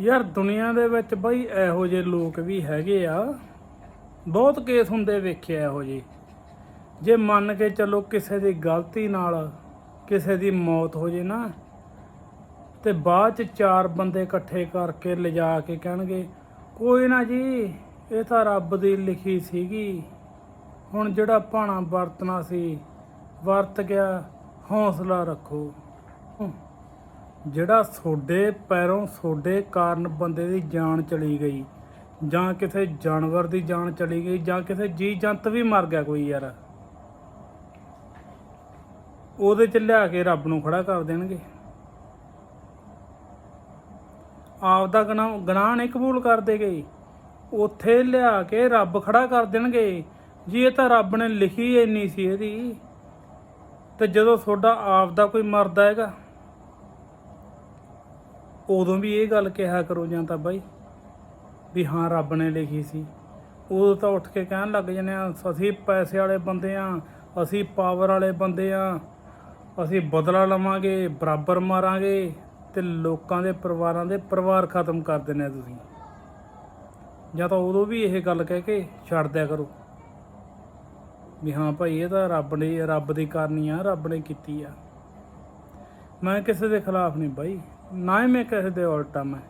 ਯਾਰ ਦੁਨੀਆ ਦੇ ਵਿੱਚ ਬਈ ਇਹੋ ਜਿਹੇ ਲੋਕ ਵੀ ਹੈਗੇ ਆ। ਬਹੁਤ ਕੇਸ ਹੁੰਦੇ ਵੇਖਿਆ ਇਹੋ ਜਿਹੇ। ਜੇ ਮੰਨ ਕੇ ਚੱਲੋ ਕਿਸੇ ਦੀ ਗਲਤੀ ਨਾਲ ਕਿਸੇ ਦੀ ਮੌਤ ਹੋ ਜੇ ਨਾ, ਤੇ ਬਾਅਦ ਚ ਚਾਰ ਬੰਦੇ ਇਕੱਠੇ ਕਰਕੇ ਲਿਜਾ ਕੇ ਕਹਿਣਗੇ, ਕੋਈ ਨਾ ਜੀ, ਇਹ ਤਾਂ ਰੱਬ ਦੀ ਲਿਖੀ ਸੀਗੀ। ਹੁਣ ਜਿਹੜਾ ਭਾਣਾ ਵਰਤਣਾ ਸੀ, ਵਰਤ ਗਿਆ, ਹੌਸਲਾ ਰੱਖੋ। ਜਿਹੜਾ ਤੁਹਾਡੇ ਪੈਰੋਂ ਤੁਹਾਡੇ ਕਾਰਨ ਬੰਦੇ ਦੀ ਜਾਨ ਚਲੀ ਗਈ, ਜਾਂ ਕਿਸੇ ਜਾਨਵਰ ਦੀ ਜਾਨ ਚਲੀ ਗਈ, ਜਾਂ ਕਿਸੇ ਜੀ ਜੰਤ ਵੀ ਮਰ ਗਿਆ ਕੋਈ ਯਾਰ। ਉਹਦੇ ਚ ਲਿਆ ਕੇ ਰੱਬ ਨੂੰ ਖੜਾ ਕਰ ਦੇਣਗੇ। ਆਪ ਦਾ ਗੁਨਾਹ ਗੁਨਾਹ ਨਹੀਂ ਕਬੂਲ ਕਰਦੇ ਗਏ ਉੱਥੇ ਲਿਆ ਕੇ ਰੱਬ ਖੜਾ ਕਰ ਦੇਣਗੇ। ਜੀ, ਇਹ ਤਾਂ ਰੱਬ ਨੇ ਲਿਖੀ ਇੰਨੀ ਸੀ ਇਹਦੀ। ਤੇ ਜਦੋਂ ਤੁਹਾਡਾ ਆਪ ਦਾ ਕੋਈ ਮਰਦਾ ਹੈਗਾ ਉਦੋਂ ਵੀ ਇਹ ਗੱਲ ਕਿਹਾ ਕਰੋ ਜਾਂ ਤਾਂ ਬਾਈ ਵੀ ਹਾਂ, ਰੱਬ ਨੇ ਲਿਖੀ ਸੀ। ਉਦੋਂ ਤਾਂ ਉੱਠ ਕੇ ਕਹਿਣ ਲੱਗ ਜਾਂਦੇ ਆ ਅਸੀਂ ਪੈਸੇ ਵਾਲੇ ਬੰਦੇ ਆ ਅਸੀਂ ਪਾਵਰ ਵਾਲੇ ਬੰਦੇ ਆ ਅਸੀਂ ਬਦਲਾ ਲਵਾਂਗੇ, ਬਰਾਬਰ ਮਾਰਾਂਗੇ ਤੇ ਲੋਕਾਂ ਦੇ ਪਰਿਵਾਰਾਂ ਦੇ ਪਰਿਵਾਰ ਖਤਮ ਕਰ ਦਿੰਦੇ ਆ ਤੁਸੀਂ। ਜਾਂ ਤਾਂ ਉਦੋਂ ਵੀ ਇਹ ਗੱਲ ਕਹਿ ਕੇ ਛੱਡ ਦਿਆ ਕਰੋ ਵੀ ਹਾਂ ਭਾਈ, ਇਹ ਤਾਂ ਰੱਬ ਨੇ, ਰੱਬ ਦੀ ਕਰਨੀ ਆ, ਰੱਬ ਨੇ ਕੀਤੀ ਆ। ਮੈਂ ਕਿਸੇ ਦੇ ਖਿਲਾਫ ਨਹੀਂ ਬਾਈ। ਨਾ ਹੀ ਮੈਂ ਕਿਸੇ ਦੇ ਉਲਟਾ ਮੈਂ।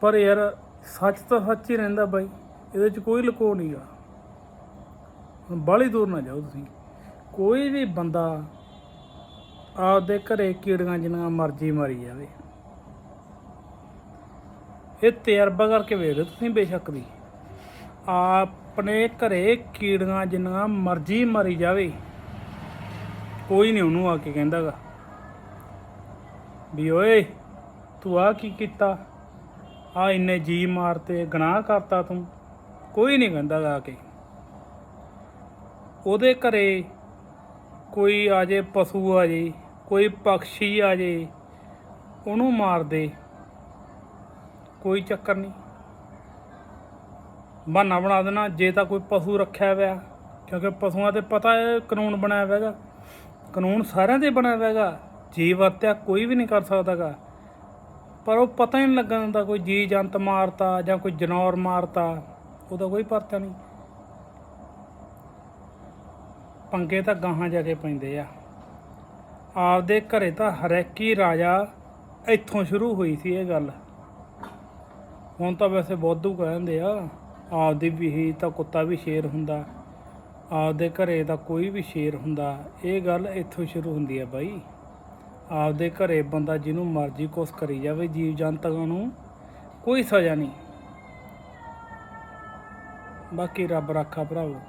ਪਰ ਯਾਰ, ਸੱਚ ਤਾਂ ਸੱਚ ਹੀ ਰਹਿੰਦਾ ਬਾਈ। ਇਹਦੇ 'ਚ ਕੋਈ ਲੁਕੋ ਨਹੀਂਗਾ ਹੁਣ ਬਾਹਲੀ ਦੂਰ ਨਾ ਜਾਓ ਤੁਸੀਂ। ਕੋਈ ਵੀ ਬੰਦਾ ਆਪਦੇ ਘਰੇ ਕੀੜੀਆਂ ਜਿੰਨਾ ਮਰਜ਼ੀ ਮਾਰੀ ਜਾਵੇ। ਇਹ ਤਜਰਬਾ ਕਰਕੇ ਵੇਖ ਲਓ ਤੁਸੀਂ ਬੇਸ਼ੱਕ ਵੀ। ਆਪਣੇ ਘਰੇ ਕੀੜੀਆਂ ਜਿੰਨਾ ਮਰਜ਼ੀ ਮਾਰੀ ਜਾਵੇ। ਕੋਈ ਨਹੀਂ ਉਹਨੂੰ ਆ ਕੇ ਕਹਿੰਦਾਗਾ ਵੀ ਓਏ, ਤੂੰ ਆ ਕੀ ਕੀਤਾ? ਆ ਇੰਨੇ ਜੀ ਮਾਰਤੇ, ਗੁਨਾਹ ਕਰਤਾ ਤੂੰ। ਕੋਈ ਨਹੀਂ ਕਹਿੰਦਾ ਗਾ ਕੇ। ਉਹਦੇ ਘਰੇ ਕੋਈ ਆ ਜੇ ਪਸ਼ੂ ਆ ਜੇ, ਕੋਈ ਪੰਛੀ ਆ ਜੇ, ਉਹਨੂੰ ਮਾਰ ਦੇ। ਕੋਈ ਚੱਕਰ ਨਹੀਂ। ਬਹਾਨਾ ਬਣਾ ਦੇਣਾ, ਜੇ ਤਾਂ ਕੋਈ ਪਸ਼ੂ ਰੱਖਿਆ ਹੋਇਆ, ਕਿਉਂਕਿ ਪਸ਼ੂਆਂ ਤੇ ਪਤਾ ਹੈ ਕਾਨੂੰਨ ਬਣਾਇਆ ਹੋਇਆ ਹੈਗਾ। ਕਾਨੂੰਨ ਸਾਰਿਆਂ ਦੇ ਬਣਾਇਆ ਹੋਇਆ ਜੀ ਵਰਤਿਆ ਕੋਈ ਵੀ ਨਹੀਂ ਕਰ ਸਕਦਾਗਾ ਪਰ ਉਹ ਪਤਾ ਹੀ ਨਹੀਂ ਲੱਗਣ ਦਿੰਦਾ ਕੋਈ ਜੀ ਜੰਤ ਮਾਰਤਾ ਜਾਂ ਕੋਈ ਜਨੌਰ ਮਾਰਤਾ, ਉਹਦਾ ਕੋਈ ਪਰਤਾ ਨਹੀਂ। ਪੰਗੇ ਤਾਂ ਗਾਹਾਂ ਜਾ ਕੇ ਪੈਂਦੇ ਆ। ਆਪਦੇ ਘਰੇ ਤਾਂ ਹਰੇਕੀ ਰਾਜਾ ਇੱਥੋਂ ਸ਼ੁਰੂ ਹੋਈ ਸੀ ਇਹ ਗੱਲ। ਹੁਣ ਤਾਂ ਵੈਸੇ ਬੋਧੂ ਕਹਿੰਦੇ ਆ, ਆਪਦੀ ਵੀ ਤਾਂ ਕੁੱਤਾ ਵੀ ਸ਼ੇਰ ਹੁੰਦਾ, ਆਪਦੇ ਘਰੇ ਤਾਂ ਕੋਈ ਵੀ ਸ਼ੇਰ ਹੁੰਦਾ, ਇਹ ਗੱਲ ਇੱਥੋਂ ਸ਼ੁਰੂ ਹੁੰਦੀ ਆ ਬਾਈ। ਆਪਦੇ ਘਰੇ ਬੰਦਾ ਜਿਹਨੂੰ ਮਰਜ਼ੀ ਕੁਛ ਕਰੀ ਜਾਵੇ, ਜੀਵ ਜੰਤਕਾਂ ਨੂੰ ਕੋਈ ਸਜ਼ਾ ਨਹੀਂ। ਬਾਕੀ ਰੱਬ ਰਾਖਾ ਭਰਾਵੋ